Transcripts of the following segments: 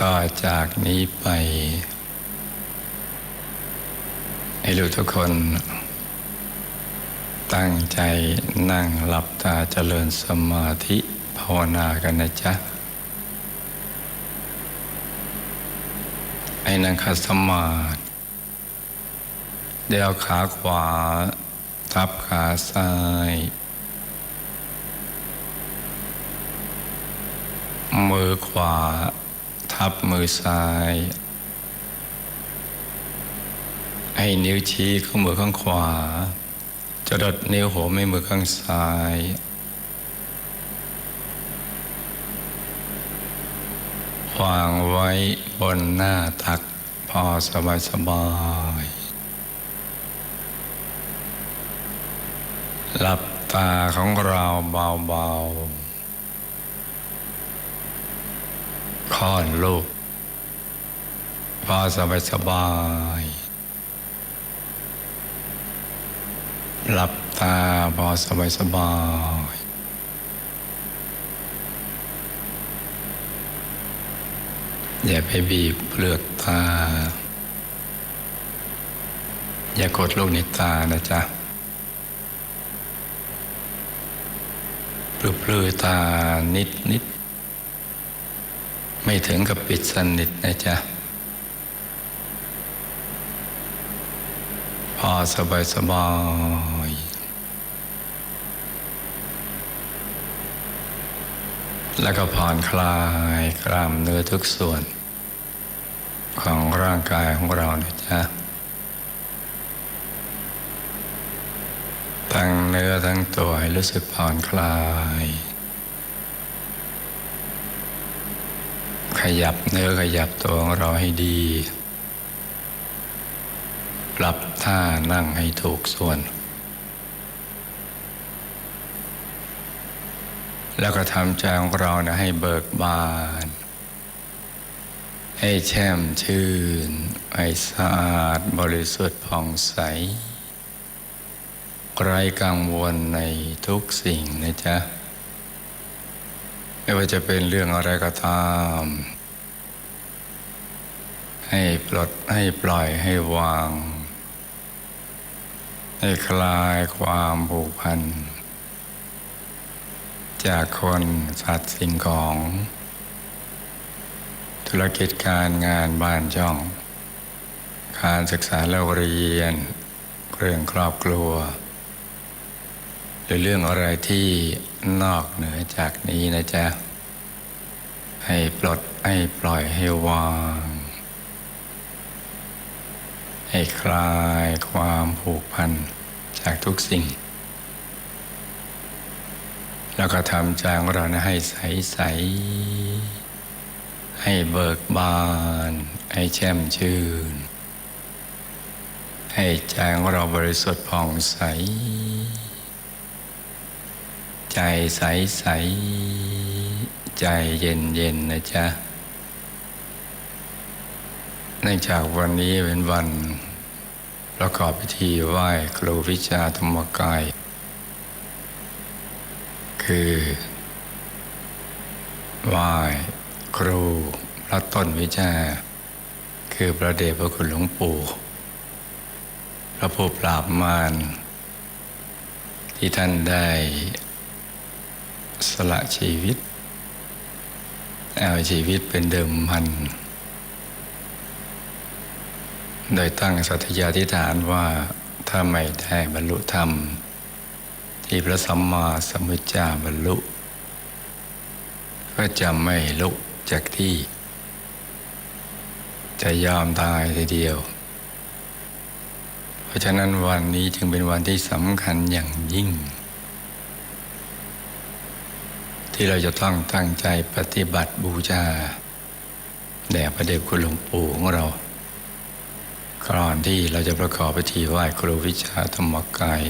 ต่อจากนี้ไป ให้ลูกทุกคน ตั้งใจนั่งหลับตาเจริญสมาธิภาวนากันนะจ๊ะ ให้นั่งขัดสมาธิเดี๋ยวขาขวา ทับขาซ้ายมือขวา ทับมือซ้าย ให้นิ้วชี้ข้างมือข้างขวาจะดดนิ้วหัวแม่มือข้างซ้าย วางไว้บนหน้าตักพอสบายสบายๆหลับตาของเราเบาๆ ค่อนลูกพอสบายสบายหลับตาพอสบายสบายอย่าไปบีบเปลือกตา อย่ากดลูกในตานะจ๊ะปลือปลือตานิดนิด ไม่ถึงกับปิดสนิทนะจ๊ะ พอสบายสบายแล้วก็ผ่อนคลายกล้ามเนื้อทุกส่วน ของร่างกายของเรานะจ๊ะ ทั้งเนื้อทั้งตัวให้รู้สึกผ่อนคลาย ขยับเนื้อขยับตัวของเราให้ดี ปรับท่านั่งให้ถูกส่วน แล้วก็ทำใจของเรานะให้เบิกบาน ให้แช่มชื่น ให้สะอาดบริสุทธิ์ผ่องใสไร้กังวลในทุกสิ่งนะจ๊ะ ไม่ว่าจะเป็นเรื่องอะไรก็ตาม ให้ปลดให้ปล่อยให้วาง ให้คลายความผูกพัน จากคนสัตว์สิ่งของ ธุรกิจการงานบ้านช่อง การศึกษาเล่าเรียน เรื่องครอบครัว หรือเรื่องอะไรที่ นอกเหนือจากนี้นะจ๊ะ ให้ปลดให้ปล่อยให้วาง ให้คลายความผูกพันจากทุกสิ่ง แล้วก็ทำใจของเรานะให้ใสใส ให้เบิกบาน ให้แช่มชื่น ให้ใจของเราบริสุทธิ์ผ่องใส ใจใสใสๆใจเย็นเย็นๆนะจ๊ะเนื่องจากวันนี้เป็นวันประกอบพิธีไหว้ครูวิชาธรรมกาย คือไหว้ครูพระต้นวิชา คือพระเดชพระคุณหลวงปู่พระผู้ปราบมารที่ท่านได้ สละชีวิต เอาชีวิตเป็นเดิมพัน โดยตั้งสัตยาธิษฐานว่าถ้าไม่ได้บรรลุธรรม ที่พระสัมมาสัมพุทธเจ้าบรรลุ ก็จะไม่ลุกจากที่ จะยอมตายทีเดียว เพราะฉะนั้นวันนี้จึงเป็นวันที่สำคัญอย่างยิ่ง ที่เราจะต้องตั้งใจปฏิบัติบูชาแด่พระเดชคุณหลวงปู่ของเรา ก่อนที่เราจะประกอบพิธีไหว้ครูวิชาธรรมกาย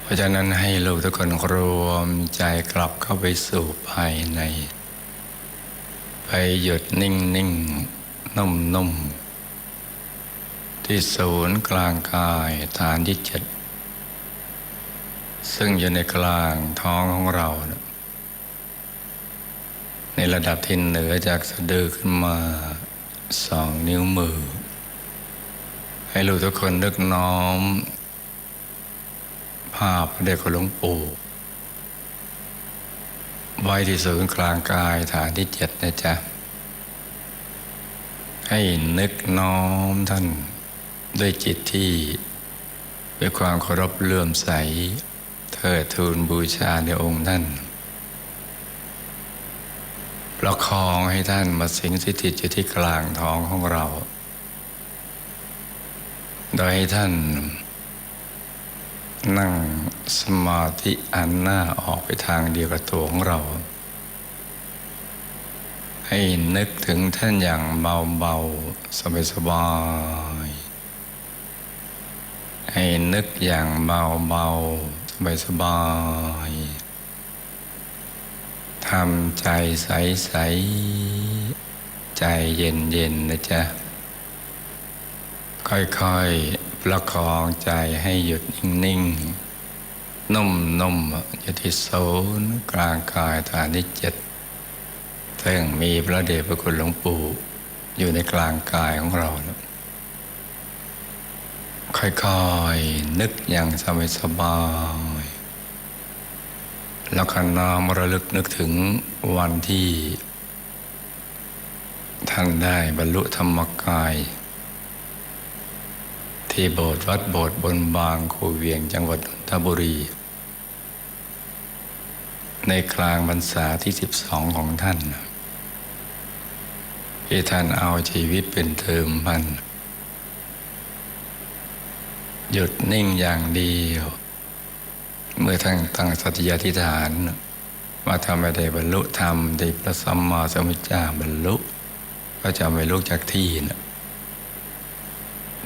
เพราะฉะนั้นให้ลูกทุกคนรวมใจกลับเข้าไปสู่ภายใน ไปหยุดนิ่งนิ่งนุ่มนุ่มที่ศูนย์กลางกายฐานที่เจ็ด ซึ่งอยู่ในกลางท้องของเรานะในระดับที่เหนือจากสะดือขึ้นมาสองนิ้วมือ ให้ลูกทุกคนนึกน้อม ภาพพระเดชคุณหลวงปู่ไว้ที่ศูนย์กลางกายฐานที่เจ็ดนะจ๊ะ ให้นึกน้อมท่านด้วยจิตที่ด้วยความเคารพเลื่อมใส เทิดทูนบูชาในองค์ท่าน ประคองให้ท่านมาสิงสถิตอยู่ที่กลางท้องของเรา โดยให้ท่าน นั่งสมาธิอันหน้าออกไปทางเดียวกับตัวของเรา ให้นึกถึงท่านอย่างเบาๆ สบายๆให้นึกอย่างเบาๆ สบายๆทำใจใสๆใจเย็นๆนะจ๊ะ ค่อยๆ ประคองใจให้หยุดนิ่งๆ นุ่มๆ อยู่ที่ศูนย์กลางกายฐานที่เจ็ดซึ่งมีพระเดชพระคุณหลวงปู่อยู่ในกลางกายของเราค่อยๆ นึกอย่างสบาย แล้วก็น้อมระลึกนึกถึงวันที่ ท่านได้บรรลุธรรมกาย ที่โบสถ์วัดโบสถ์บนบางคูเวียงจังหวัดนนทบุรี ในกลางพรรษาที่ 12 ของท่านที่ท่านเอาชีวิตเป็นเทิมพัน หยุดนิ่งอย่างเดียว เมื่อท่านตั้งสัตยาธิฐานว่าถ้าไม่ได้บรรลุธรรมที่พระสัมมาสัมพุทธเจ้าบรรลุ ก็จะไม่ลุกจากที่นะ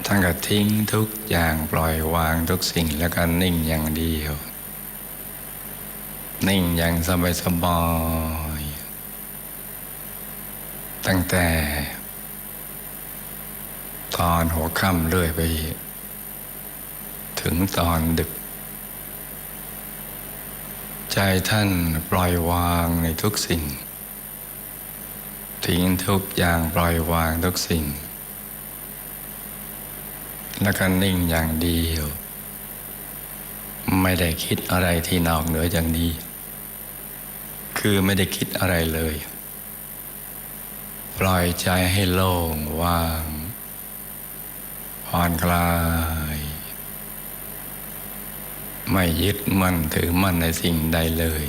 ท่านก็ทิ้งทุกอย่างปล่อยวางทุกสิ่งแล้วก็นิ่งอย่างเดียว นิ่งอย่างสบายสบายๆตั้งแต่ ตอนหัวค่ำเรื่อยไป ถึงตอนดึก ใจท่านปล่อยวางในทุกสิ่ง ทิ้งทุกอย่างปล่อยวางทุกสิ่ง แล้วก็นิ่งอย่างเดียว ไม่ได้คิดอะไรที่นอกเหนือจากนี้ คือไม่ได้คิดอะไรเลย ปล่อยใจให้โล่งว่างผ่อนคลาย ไม่ยึดมั่นถือมั่นในสิ่งใดเลย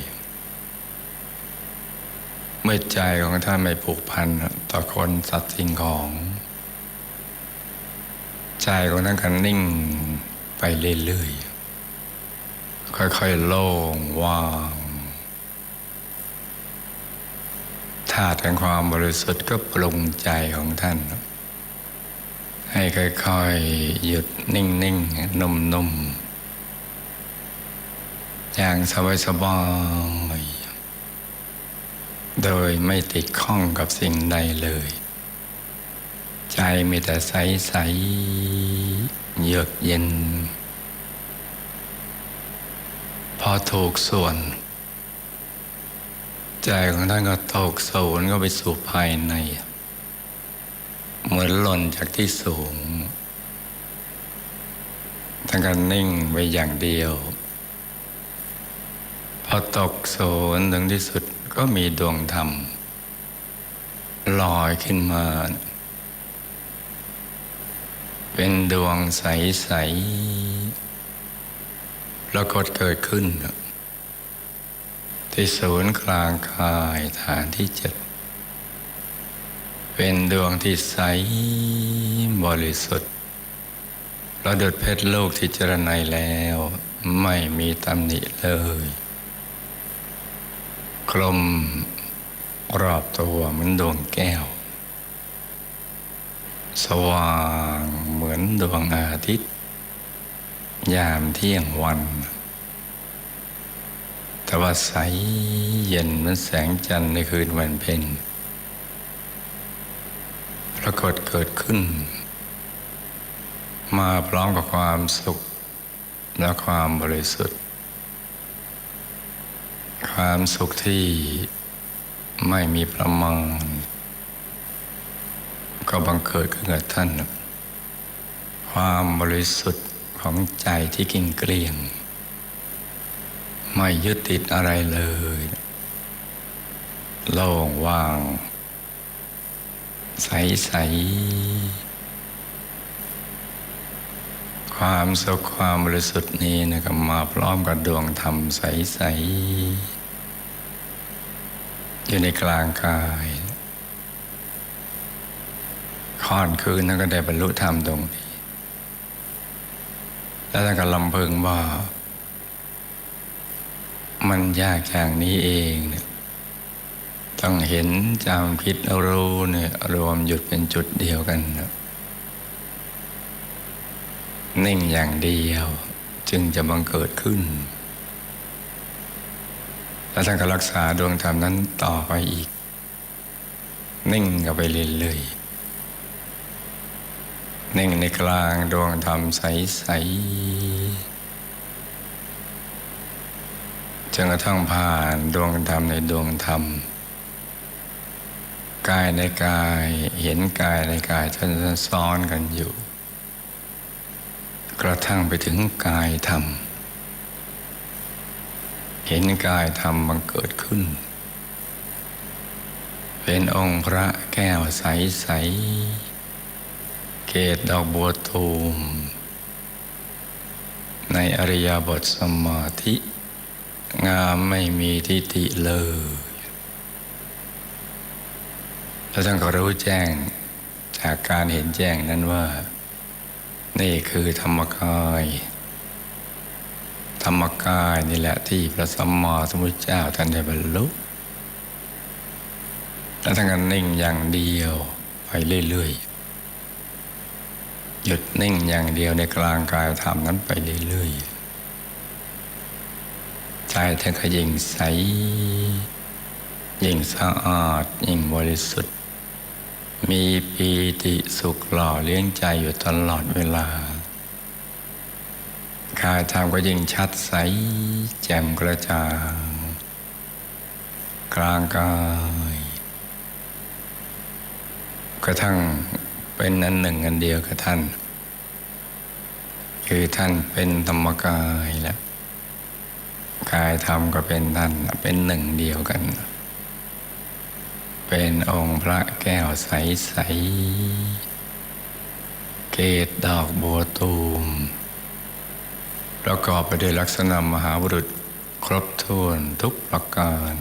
เมื่อใจของท่านไม่ผูกพันต่อคนสัตว์สิ่งของ ใจของท่านก็นิ่งไปเรื่อยๆ ค่อยๆ โล่งว่างธาตุแห่งความบริสุทธิ์ก็ปรุงใจของท่าน ให้ค่อยๆ หยุดนิ่งๆ นุ่มๆ อย่างสบายๆโดยไม่ติดข้องกับสิ่งใดเลย ใจมีแต่ใสๆเยือกเย็น พอถูกส่วน ใจของท่านก็ตกโสนก็ไปสู่ภายใน เหมือนหล่นจากที่สูงท่านก็นิ่งไปอย่างเดียว พอตกโสนถึงที่สุดก็มีดวงธรรมลอยขึ้นมา เป็นดวงใสๆปรากฏเกิดขึ้น ที่ศูนย์กลางกายฐานที่เจ็ดเป็นดวงที่ใสบริสุทธิ์ประดุดเพชรโลกที่เจรไนแล้ว ไม่มีตำหนิเลย กลมรอบตัวเหมือนดวงแก้ว สว่างเหมือนดวงอาทิตย์ ยามเที่ยงวัน แต่ว่าใสเย็นเหมือนแสงจันทร์ในคืนวันเพ็ญปรากฏเกิดขึ้น มาพร้อมกับความสุขและความบริสุทธิ์ ความสุขที่ไม่มีประมาณก็บังเกิดขึ้นกับท่าน ความบริสุทธิ์ของใจที่กิ่งเกลี้ยง ไม่ยึดติดอะไรเลย โล่งว่าง ใสใส ความสุขความบริสุทธิ์นี้นะครับมาพร้อมกับดวงธรรมใส ๆ อยู่ในกลางกายค่อนคืนนั้นก็ได้บรรลุธรรมตรงนี้ แล้วท่านก็ลำพึงว่า มันยากอย่างนี้เองเนี่ยต้องเห็นจำคิดรู้เนี่ยรวมหยุดเป็นจุดเดียวกันนะ นิ่งอย่างเดียวจึงจะบังเกิดขึ้น แล้วท่านก็รักษาดวงธรรมนั้นต่อไปอีก นิ่งกันไปเรื่อยๆนิ่งในกลางดวงธรรมใสๆจนกระทั่งผ่านดวงธรรมในดวงธรรม กายในกายเห็นกายในกายท่านซ้อนกันอยู่ กระทั่งไปถึงกายธรรม เห็นกายธรรมบังเกิดขึ้น เป็นองค์พระแก้วใสๆเกตดอกบัวตูม ในอริยบทสมาธิ งามไม่มีทิฏฐิเลยแล้วท่านก็รู้แจ้งจากการเห็นแจ้งนั้นว่า นี่คือธรรมกาย ธรรมกายนี่แหละที่พระสัมมาสัมพุทธเจ้าท่านได้บรรลุแล้วท่านก็นิ่งอย่างเดียวไปเรื่อยๆหยุดนิ่งอย่างเดียวในกลางกายธรรมนั้นไปเรื่อยๆใจท่านก็ยิ่งใสยิ่งสะอาดยิ่งบริสุทธิ์ มีปีติสุขหล่อเลี้ยงใจอยู่ตลอดเวลากายธรรมก็ยิ่งชัดใส แจ่มกระจ่างกลางกายกระทั่งเป็นอันหนึ่งอันเดียวกับท่าน คือท่านเป็นธรรมกายแล้วกายธรรมก็เป็นท่านเป็นหนึ่งเดียวกัน เป็นองค์พระแก้วใส ๆ เกตดอกบัวตูม ประกอบไปด้วยลักษณะมหาบุรุษครบถ้วนทุกประการ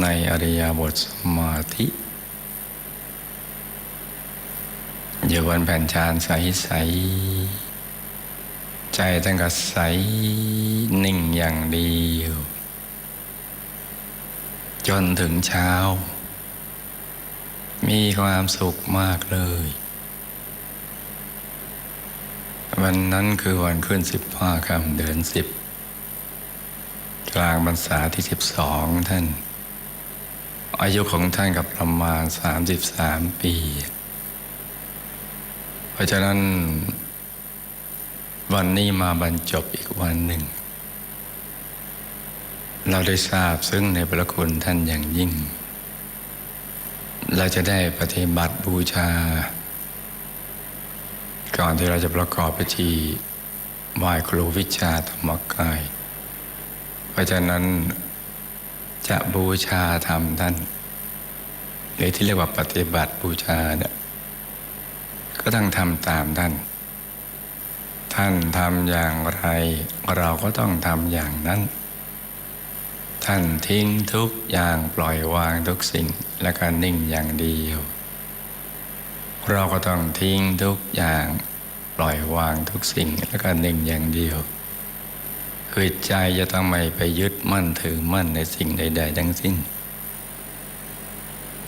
ในอริยบทสมาธิอยู่บนแผ่นชานใส ๆ ใจตั้งก็ใส นิ่งอย่างเดียว จนถึงเช้า มีความสุขมากเลย วันนั้นคือวันขึ้นสิบห้าคำเดือนสิบกลางพรรษาที่สิบสองท่าน อายุของท่านกับประมาณสามสิบสามปี เพราะฉะนั้นวันนี้มาบรรจบอีกวันหนึ่ง เราได้ทราบซึ่งในพระคุณท่านอย่างยิ่ง เราจะได้ปฏิบัติบูชา ก่อนที่เราจะประกอบพิธีไหว้ครูวิชาธรรมกาย เพราะฉะนั้นจะบูชาธรรมท่านหรือที่เรียกว่าปฏิบัติบูชาเนี่ยก็ต้องทำตามท่าน ท่านทำอย่างไร เราก็ต้องทำอย่างนั้น ท่านทิ้งทุกอย่างปล่อยวางทุกสิ่งและก็นิ่งอย่างเดียว เราก็ต้องทิ้งทุกอย่างปล่อยวางทุกสิ่งและก็นิ่งอย่างเดียวคือใจจะต้องไม่ไปยึดมั่นถือมั่นในสิ่งใด ๆ ทั้งสิ้น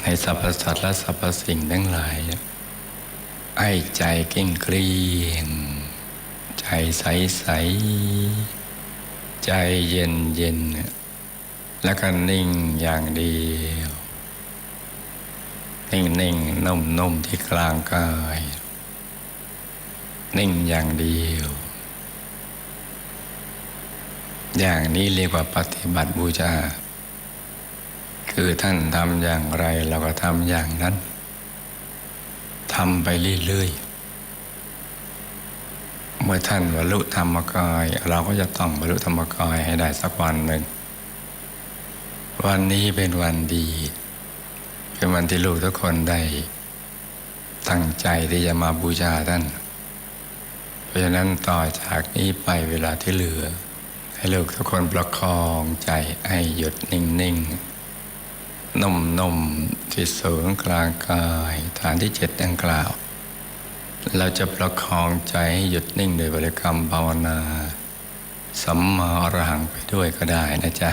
ในสรรพสัตว์และสรรพสิ่งทั้งหลายไอ้ใจเก่งเกลียงใจใสใสใจเย็นเย็นเนี่ย แล้วก็นิ่งอย่างเดียว นิ่งนิ่งนุ่มนุ่มที่กลางกาย นิ่งอย่างเดียว อย่างนี้เรียกว่าปฏิบัติบูชา คือท่านทำอย่างไรเราก็ทำอย่างนั้นทำไปเรื่อยๆเมื่อท่านบรรลุธรรมกาย เราก็จะต้องบรรลุธรรมกายให้ได้สักวันหนึ่ง วันนี้เป็นวันดีเป็นวันที่ลูกทุกคนได้ ตั้งใจที่จะมาบูชาท่าน เพราะฉะนั้นต่อจากนี้ไปเวลาที่เหลือ ให้ลูกทุกคนประคองใจให้หยุดนิ่งๆนุ่มๆที่ศูนย์กลางกาย ฐานที่เจ็ดดังกล่าว เราจะประคองใจให้หยุดนิ่งโดยบริกรรมภาวนา สัมมาอรหังไปด้วยก็ได้นะจ๊ะ